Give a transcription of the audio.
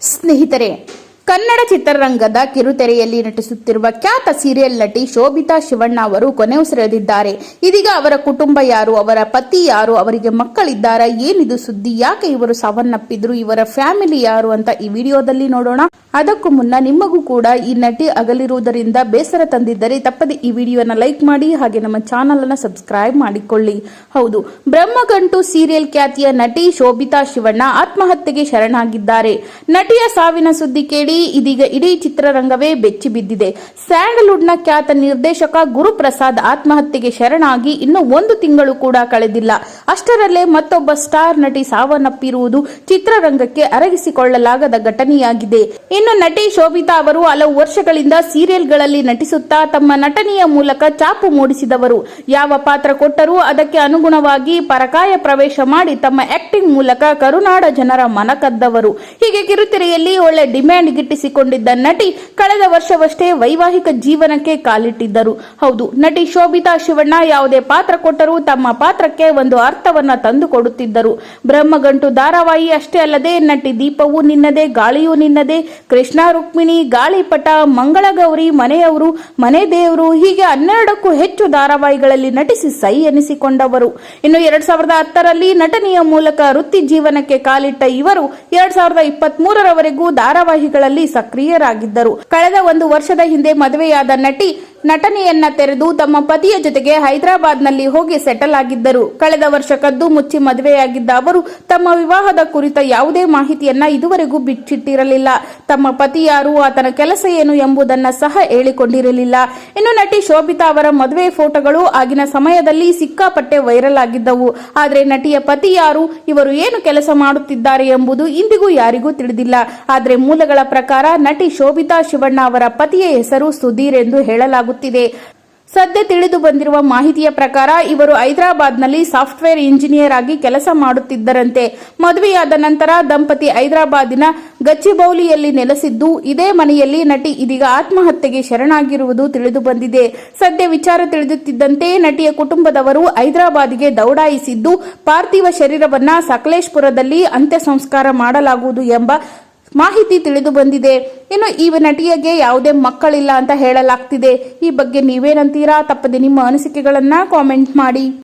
ಸ್ನೇಹಿತರೆ ಕನ್ನಡ ಚಿತ್ರರಂಗದ ಕಿರುತೆರೆಯಲ್ಲಿ ನಟಿಸುತ್ತಿರುವ ಖ್ಯಾತ ಸೀರಿಯಲ್ ನಟಿ ಶೋಭಿತಾ ಶಿವಣ್ಣ ಅವರು ಕೊನೆಯುಸಿರೆದಿದ್ದಾರೆ ಇದೀಗ ಅವರ ಕುಟುಂಬ ಯಾರು, ಅವರ ಪತಿ ಯಾರು, ಅವರಿಗೆ ಮಕ್ಕಳಿದ್ದಾರಾ, ಏನಿದು ಸುದ್ದಿ, ಯಾಕೆ ಇವರು ಸಾವನ್ನಪ್ಪಿದ್ರು, ಇವರ ಫ್ಯಾಮಿಲಿ ಯಾರು ಅಂತ ಈ ವಿಡಿಯೋದಲ್ಲಿ ನೋಡೋಣ. ಅದಕ್ಕೂ ಮುನ್ನ ನಿಮಗೂ ಕೂಡ ಈ ನಟಿ ಅಗಲಿರುವುದರಿಂದ ಬೇಸರ ತಂದಿದ್ದರೆ ತಪ್ಪದೆ ಈ ವಿಡಿಯೋನ ಲೈಕ್ ಮಾಡಿ, ಹಾಗೆ ನಮ್ಮ ಚಾನಲ್ ಅನ್ನ ಸಬ್ಸ್ಕ್ರೈಬ್ ಮಾಡಿಕೊಳ್ಳಿ. ಹೌದು, ಬ್ರಹ್ಮಗಂಟು ಸೀರಿಯಲ್ ಖ್ಯಾತಿಯ ನಟಿ ಶೋಭಿತಾ ಶಿವಣ್ಣ ಆತ್ಮಹತ್ಯೆಗೆ ಶರಣಾಗಿದ್ದಾರೆ. ನಟಿಯ ಸಾವಿನ ಸುದ್ದಿ ಕೇಳಿ ಇದೀಗ ಇಡೀ ಚಿತ್ರರಂಗವೇ ಬೆಚ್ಚಿ ಬಿದ್ದಿದೆ. ಸ್ಯಾಂಡಲ್ವುಡ್ನ ಖ್ಯಾತ ನಿರ್ದೇಶಕ ಗುರುಪ್ರಸಾದ್ ಆತ್ಮಹತ್ಯೆಗೆ ಶರಣಾಗಿ ಇನ್ನು ಒಂದು ತಿಂಗಳು ಕೂಡ ಕಳೆದಿಲ್ಲ. ಅಷ್ಟರಲ್ಲೇ ಮತ್ತೊಬ್ಬ ಸ್ಟಾರ್ ನಟಿ ಸಾವನ್ನಪ್ಪಿರುವುದು ಚಿತ್ರರಂಗಕ್ಕೆ ಅರಗಿಸಿಕೊಳ್ಳಲಾಗದ ಘಟನೆಯಾಗಿದೆ. ಇನ್ನು ನಟಿ ಶೋಭಿತಾ ಅವರು ಹಲವು ವರ್ಷಗಳಿಂದ ಸೀರಿಯಲ್ಗಳಲ್ಲಿ ನಟಿಸುತ್ತಾ ತಮ್ಮ ನಟನೆಯ ಮೂಲಕ ಚಾಪು ಮೂಡಿಸಿದವರು. ಯಾವ ಪಾತ್ರ ಕೊಟ್ಟರೂ ಅದಕ್ಕೆ ಅನುಗುಣವಾಗಿ ಪರಕಾಯ ಪ್ರವೇಶ ಮಾಡಿ ತಮ್ಮ ಆಕ್ಟಿಂಗ್ ಮೂಲಕ ಕರುನಾಡ ಜನರ ಮನ ಕದ್ದವರು. ಹೀಗೆ ಕಿರುತೆರೆಯಲ್ಲಿ ಒಳ್ಳೆ ಡಿಮ್ಯಾಂಡ್ ಗಿಟ್ಟಿಸಿಕೊಂಡಿದ್ದ ನಟಿ ಕಳೆದ ವರ್ಷವಷ್ಟೇ ವೈವಾಹಿಕ ಜೀವನಕ್ಕೆ ಕಾಲಿಟ್ಟಿದ್ದರು. ಹೌದು, ನಟಿ ಶೋಭಿತಾ ಶಿವಣ್ಣ ಯಾವುದೇ ಪಾತ್ರ ಕೊಟ್ಟರೂ ತಮ್ಮ ಪಾತ್ರಕ್ಕೆ ಒಂದು ಅರ್ಥವನ್ನ ತಂದುಕೊಡುತ್ತಿದ್ದರು. ಬ್ರಹ್ಮಗಂಟು ಧಾರಾವಾಹಿ ಅಷ್ಟೇ ಅಲ್ಲದೆ ನಟಿ ದೀಪವೂ ನಿನ್ನದೇ, ಗಾಳಿಯೂ ನಿನ್ನದೇ, ಕೃಷ್ಣ ರುಕ್ಮಿಣಿ, ಗಾಳಿಪಟ, ಮಂಗಳಗೌರಿ, ಮನೆಯವರು, ಮನೆ ದೇವರು, ಹೀಗೆ ಹನ್ನೆರಡಕ್ಕೂ ಹೆಚ್ಚು ಧಾರಾವಾಹಿಗಳಲ್ಲಿ ನಟಿಸಿ ಸೈ ಎನಿಸಿಕೊಂಡವರು. ಇನ್ನು ಎರಡ್ ಸಾವಿರದ ಹತ್ತರಲ್ಲಿ ನಟನೆಯ ಮೂಲಕ ವೃತ್ತಿ ಜೀವನಕ್ಕೆ ಕಾಲಿಟ್ಟ ಇವರು ಎರಡ್ ಸಾವಿರದ ಇಪ್ಪತ್ತ್ ಧಾರಾವಾಹಿಗಳಲ್ಲಿ ಸಕ್ರಿಯರಾಗಿದ್ದರು. ಕಳೆದ ಒಂದು ವರ್ಷದ ಹಿಂದೆ ಮದುವೆಯಾದ ನಟಿ ನಟನೆಯನ್ನ ತೆರೆದು ತಮ್ಮ ಪತಿಯ ಜೊತೆಗೆ ಹೈದರಾಬಾದ್ನಲ್ಲಿ ಹೋಗಿ ಸೆಟಲ್ ಆಗಿದ್ದರು. ಕಳೆದ ವರ್ಷ ಕದ್ದು ಮುಚ್ಚಿ ಮದುವೆಯಾಗಿದ್ದ ಅವರು ತಮ್ಮ ವಿವಾಹದ ಕುರಿತ ಯಾವುದೇ ಮಾಹಿತಿಯನ್ನ ಇದುವರೆಗೂ ಬಿಚ್ಚಿಟ್ಟಿರಲಿಲ್ಲ. ತಮ್ಮ ಪತಿ ಯಾರು, ಆತನ ಕೆಲಸ ಏನು ಎಂಬುದನ್ನ ಸಹ ಹೇಳಿಕೊಂಡಿರಲಿಲ್ಲ. ಇನ್ನು ನಟಿ ಶೋಭಿತಾ ಅವರ ಮದುವೆ ಫೋಟೋಗಳು ಆಗಿನ ಸಮಯದಲ್ಲಿ ಸಿಕ್ಕಾಪಟ್ಟೆ ವೈರಲ್ ಆಗಿದ್ದವು. ಆದರೆ ನಟಿಯ ಪತಿ ಯಾರು, ಇವರು ಏನು ಕೆಲಸ ಮಾಡುತ್ತಿದ್ದಾರೆ ಎಂಬುದು ಇಂದಿಗೂ ಯಾರಿಗೂ ತಿಳಿದಿಲ್ಲ. ಆದರೆ ಮೂಲಗಳ ಪ್ರಕಾರ ನಟಿ ಶೋಭಿತಾ ಶಿವಣ್ಣ ಅವರ ಪತಿಯ ಹೆಸರು ಸುಧೀರ್ ಎಂದು ಹೇಳಲಾಗುತ್ತಿದೆ. ಸದ್ಯ ತಿಳಿದು ಬಂದಿರುವ ಮಾಹಿತಿಯ ಪ್ರಕಾರ, ಇವರು ಹೈದರಾಬಾದ್ನಲ್ಲಿ ಸಾಫ್ಟ್ವೇರ್ ಇಂಜಿನಿಯರ್ ಆಗಿ ಕೆಲಸ ಮಾಡುತ್ತಿದ್ದರಂತೆ. ಮದುವೆಯಾದ ನಂತರ ದಂಪತಿ ಹೈದರಾಬಾದಿನ ಗಚ್ಚಿಬೌಲಿಯಲ್ಲಿ ನೆಲೆಸಿದ್ದು, ಇದೇ ಮನೆಯಲ್ಲಿ ನಟಿ ಇದೀಗ ಆತ್ಮಹತ್ಯೆಗೆ ಶರಣಾಗಿರುವುದು ತಿಳಿದು ಬಂದಿದೆ. ಸದ್ಯ ವಿಚಾರ ತಿಳಿದುತ್ತಿದ್ದಂತೆ, ನಟಿಯ ಕುಟುಂಬದವರು ಹೈದರಾಬಾದ್ಗೆ ದೌಡಾಯಿಸಿದ್ದು, ಪಾರ್ಥಿವ ಶರೀರವನ್ನ ಸಕಲೇಶ್ಪುರದಲ್ಲಿ ಅಂತ್ಯ ಸಂಸ್ಕಾರ ಮಾಡಲಾಗುವುದು ಎಂಬ ಮಾಹಿತಿ ತಿಳಿದು ಬಂದಿದೆ. ಇನ್ನು ಈ ನಟಿಯಗೆ ಯಾವುದೇ ಮಕ್ಕಳಿಲ್ಲ ಅಂತ ಹೇಳಲಾಗ್ತಿದೆ. ಈ ಬಗ್ಗೆ ನೀವೇನಂತೀರಾ? ತಪ್ಪದೆ ನಿಮ್ಮ ಅನಿಸಿಕೆಗಳನ್ನ ಕಾಮೆಂಟ್ ಮಾಡಿ.